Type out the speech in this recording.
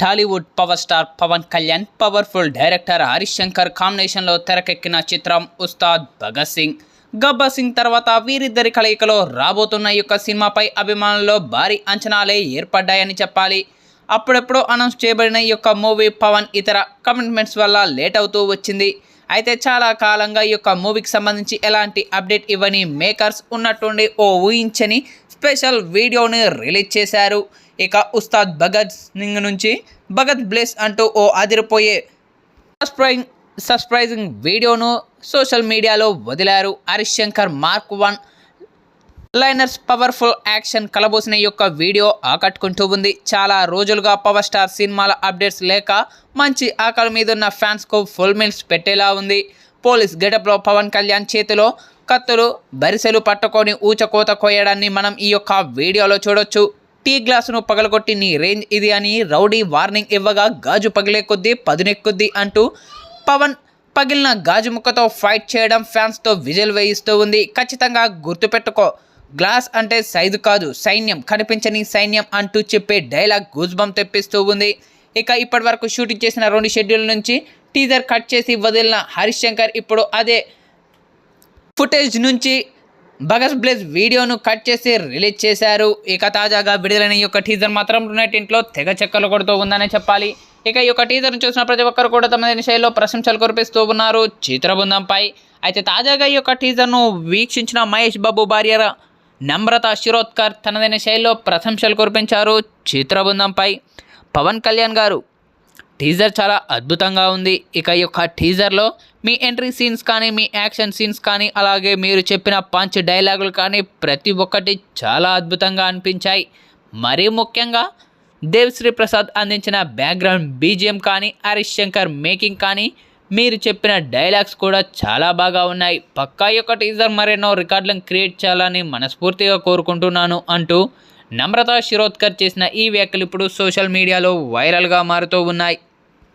Tollywood power star Pawan Kalyan powerful director Harish Shankar కాంబినేషన్లో తెరకెక్కిన చిత్రం ఉస్తాద్ భగత్ సింగ్. గబ్బర్ సింగ్ తర్వాత వీరిద్దరి కలయికలో రాబోతున్న ఈ యొక్క సినిమాపై అభిమానుల్లో భారీ అంచనాలే ఏర్పడ్డాయని చెప్పాలి. అప్పుడెప్పుడో అనౌన్స్ చేయబడిన ఈ యొక్క మూవీ పవన్ ఇతర కమిట్మెంట్స్ వల్ల లేట్ అవుతూ వచ్చింది. అయితే చాలా కాలంగా ఈ యొక్క మూవీకి సంబంధించి ఎలాంటి అప్డేట్ ఇవ్వని మేకర్స్ ఉన్నట్టుండి ఓ ఊహించని స్పెషల్ వీడియోని రిలీజ్ చేశారు. ఇక ఉస్తాద్ భగత్ సింగ్ నుంచి భగత్ బ్లెస్ అంటూ ఓ అదిరిపోయే సర్ప్రైజింగ్ సర్ప్రైజింగ్ వీడియోను సోషల్ మీడియాలో వదిలారు. Harish Shankar mark one liners powerful action కలబోసిన యొక్క వీడియో ఆకట్టుకుంటూ ఉంది. చాలా రోజులుగా పవర్ స్టార్ సినిమాల అప్డేట్స్ లేక మంచి ఆకలి మీద ఉన్న ఫ్యాన్స్కు ఫుల్ మిల్స్ పెట్టేలా ఉంది. పోలీస్ గెటప్లో పవన్ కళ్యాణ్ చేతిలో కత్తులు బరిసెలు పట్టుకొని ఊచకోత కోయడాన్ని మనం ఈ యొక్క వీడియోలో చూడొచ్చు. టీ గ్లాసును పగలగొట్టి నీ రేంజ్ ఇది అని రౌడీ వార్నింగ్ ఇవ్వగా గాజు పగిలే కొద్దీ పదునెక్కుద్ది అంటూ పవన్ పగిలిన గాజు ముక్కతో ఫైట్ చేయడం ఫ్యాన్స్తో విజువల్ వేయిస్తూ ఉంది. ఖచ్చితంగా గుర్తుపెట్టుకో గ్లాస్ అంటే సైజు కాదు సైన్యం కనిపించని సైన్యం అంటూ చెప్పే డైలాగ్ గూజ్బం తెప్పిస్తూ ఉంది. ఇక ఇప్పటి వరకు షూటింగ్ చేసిన రెండు షెడ్యూల్ నుంచి టీజర్ కట్ చేసి వదిలిన హరిశంకర్ ఇప్పుడు అదే ఫుటేజ్ నుంచి భగత్ బ్లేజ్ వీడియోను కట్ చేసి రిలీజ్ చేశారు. ఇక తాజాగా విడుదలైన ఈ యొక్క టీజర్ మాత్రం నెట్టింట్లో తెగ చెక్కలు కొడుతూ ఉందనే చెప్పాలి. ఇక ఈ యొక్క టీజర్ను చూసిన ప్రతి ఒక్కరు కూడా తమ శైలిలో ప్రశంసలు కురిపిస్తూ ఉన్నారు. చిత్రబృందంపై అయితే తాజాగా ఈ యొక్క టీజర్ను వీక్షించిన మహేష్ బాబు భార్య నమ్రత శిరోద్కర్ తనదైన శైలిలో ప్రశంసలు కురిపించారు చిత్రబృందంపై. పవన్ కళ్యాణ్ గారు టీజర్ చాలా అద్భుతంగా ఉంది. ఇక ఈ యొక్క టీజర్లో మీ ఎంట్రీ సీన్స్ కానీ మీ యాక్షన్ సీన్స్ కానీ అలాగే మీరు చెప్పిన పంచ్ డైలాగులు కానీ ప్రతి ఒక్కటి చాలా అద్భుతంగా అనిపించాయి. మరీ ముఖ్యంగా దేవ్శ్రీ ప్రసాద్ అందించిన బ్యాక్గ్రౌండ్ బీజిఎం కానీ హరీష్ శంకర్ మేకింగ్ కానీ మీరు చెప్పిన డైలాగ్స్ కూడా చాలా బాగా ఉన్నాయి. పక్కా యొక్క టీజర్ మరెన్నో రికార్డులను క్రియేట్ చేయాలని మనస్ఫూర్తిగా కోరుకుంటున్నాను అంటూ నమ్రత శిరోద్కర్ చేసిన ఈ వ్యాఖ్యలు ఇప్పుడు సోషల్ మీడియాలో వైరల్గా మారుతూ ఉన్నాయి.